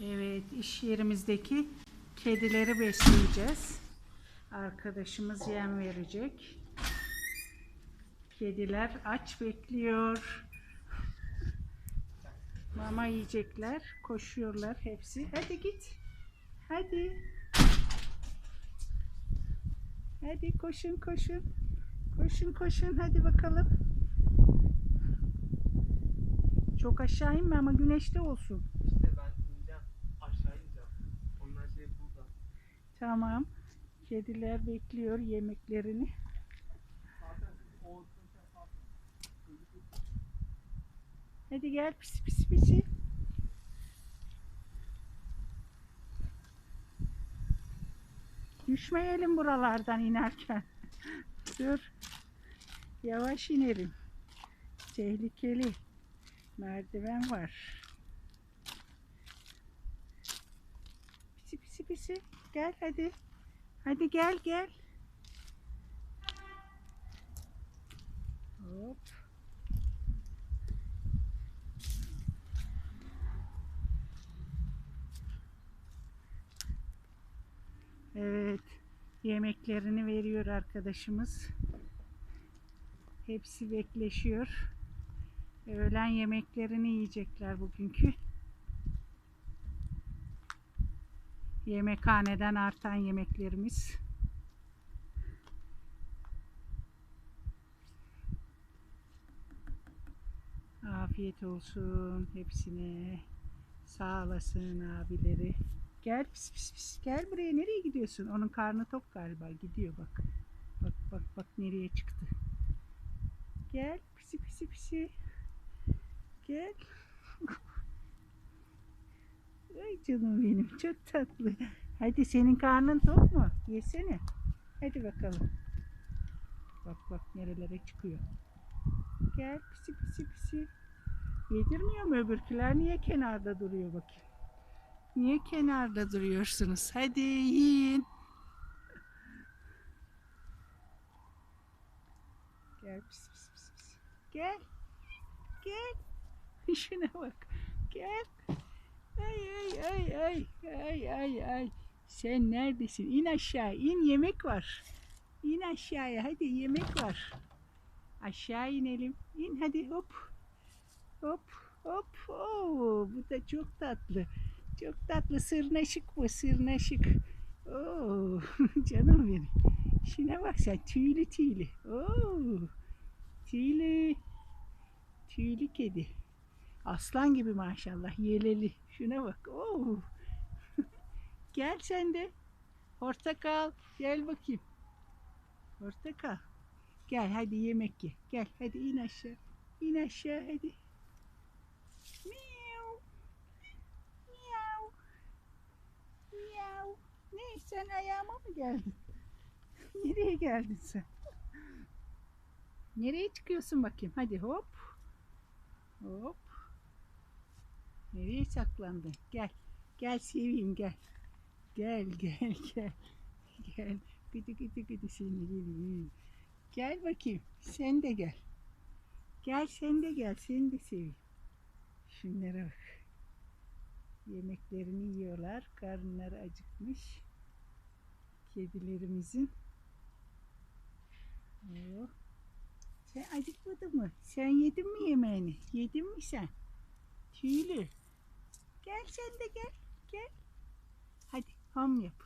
Evet, iş yerimizdeki kedileri besleyeceğiz. Arkadaşımız yem verecek. Kediler aç bekliyor. Mama yiyecekler, koşuyorlar hepsi. Hadi git. Hadi. Hadi koşun koşun. Koşun koşun hadi bakalım. Çok aşağı inme ama güneşte olsun. Tamam. Kediler bekliyor yemeklerini. Hadi gel pis pis pisi. Düşmeyelim buralardan inerken. Dur. Yavaş inelim. Tehlikeli. Merdiven var. Pisi. Gel hadi. Hadi gel gel. Hop. Evet. Yemeklerini veriyor arkadaşımız. Hepsi bekleşiyor. Öğlen yemeklerini yiyecekler bugünkü. Yemekhaneden artan yemeklerimiz. Afiyet olsun hepsine. Sağ olasın abileri. Gel pis pis pis. Gel buraya nereye gidiyorsun? Onun karnı tok galiba. Gidiyor bak. Bak bak bak nereye çıktı. Gel pisi pisi pisi. Gel. Ay canım benim çok tatlı. Hadi senin karnın tok mu? Yesene. Hadi bakalım. Bak bak nerelere çıkıyor. Gel pisi pisi pisi. Yedirmiyor mu öbürküler? Niye kenarda duruyor bakayım? Niye kenarda duruyorsunuz? Hadi yiyin. Gel pis pis pis. Gel. Gel. Şuna bak. Gel. Ay ay ay ay ay ay. Sen neredesin? İn aşağı. in yemek var. İn aşağıya. Hadi yemek var. Aşağı inelim. İn hadi hop. Hop hop. Oo, bu da çok tatlı. Çok tatlı sırnaşık bu sırnaşık. Oo, canım benim. Şuna bak sen tüylü tüylü. Oo, tüylü. Tüylü kedi. Aslan gibi maşallah yeleli. Şuna bak. Oo. gel sen de. Portakal gel bakayım. Portakal. Gel hadi yemek ye. Gel hadi in aşağı. İn aşağı hadi. Miau. Miau. Miau. Ne sen ayağıma mı geldin? Nereye geldin sen? Nereye çıkıyorsun bakayım? Hadi hop. Hop. Nereye saklandın? Gel. Gel seveyim gel. Gel gel gel. Gel. Gıdı gıdı gıdı seni gel. Gel bakayım. Sen de gel. Gel sen de gel. Seni de seveyim. Şunlara bak. Yemeklerini yiyorlar. Karınları acıkmış. Kedilerimizin. Oh. Sen acıkmadın mı? Sen yedin mi yemeğini? Yedin mi sen? Tüylü. Gel sen de gel. Gel. Hadi ham yap.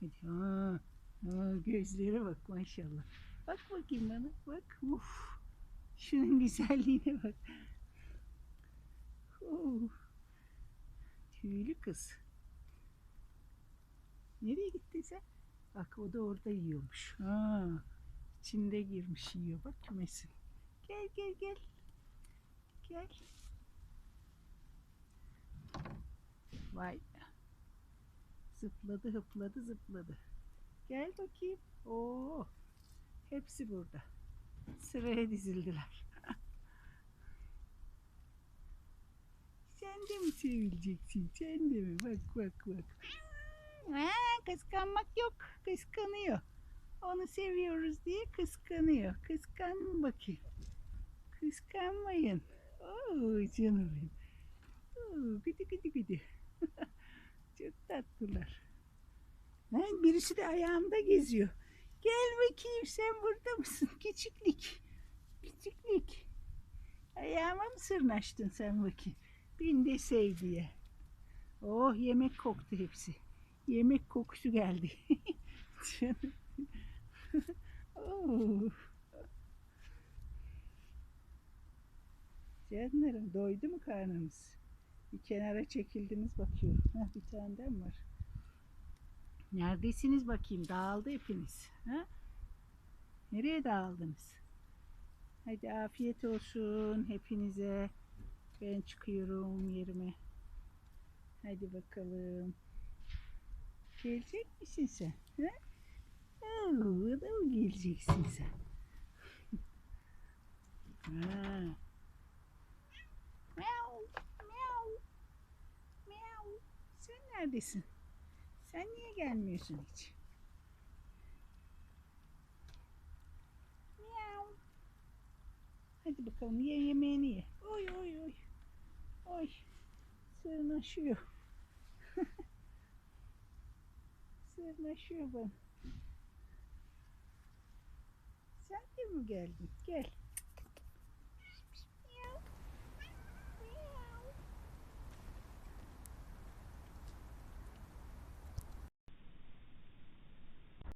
Hadi. Ha. Ha, gözlere bak maşallah. Bak bakayım bana. Bak. Uf. Şunun güzelliğine bak. Oh. Tüylü kız. Nereye gittin sen? Bak o da orada yiyormuş. Ha. İçinde girmiş yiyor. Bak kümesin. Gel gel gel. Gel. Vay. Zıpladı hıpladı zıpladı. Gel bakayım. Oo. Hepsi burada. Sıraya dizildiler. Sen de mi sevileceksin? Sen de mi? Bak bak bak. Aa, kıskanmak yok. Kıskanıyor. Onu seviyoruz diye kıskanıyor. Kıskanma bakayım. Kıskanmayın. Oo canım benim. Gidi gidi gidi. Çok tatlılar. Ben birisi de ayağımda geziyor. Gel bakayım sen burada mısın? Küçüklik. Küçüklik. Ayağıma mı sırnaştın sen bakayım? Bin de sev diye. Oh yemek koktu hepsi. Yemek kokusu geldi. oh. Canlarım doydu mu karnımız? Bir kenara çekildiniz bakıyorum. Heh, bir tane de mi var? Neredesiniz bakayım? Dağıldı hepiniz. Ha? Nereye dağıldınız? Hadi afiyet olsun hepinize. Ben çıkıyorum yerime. Hadi bakalım. Gelecek misin sen? Ha? Oo, da mı geleceksin sen? ha. Miau, miau, miau. Sen neredesin? Sen niye gelmiyorsun hiç? Miau. Hadi bakalım ye yemeğini ye. Oy oy oy. Oy. Sırnaşıyor. Sırnaşıyor bana. Sen de mi geldin? Gel.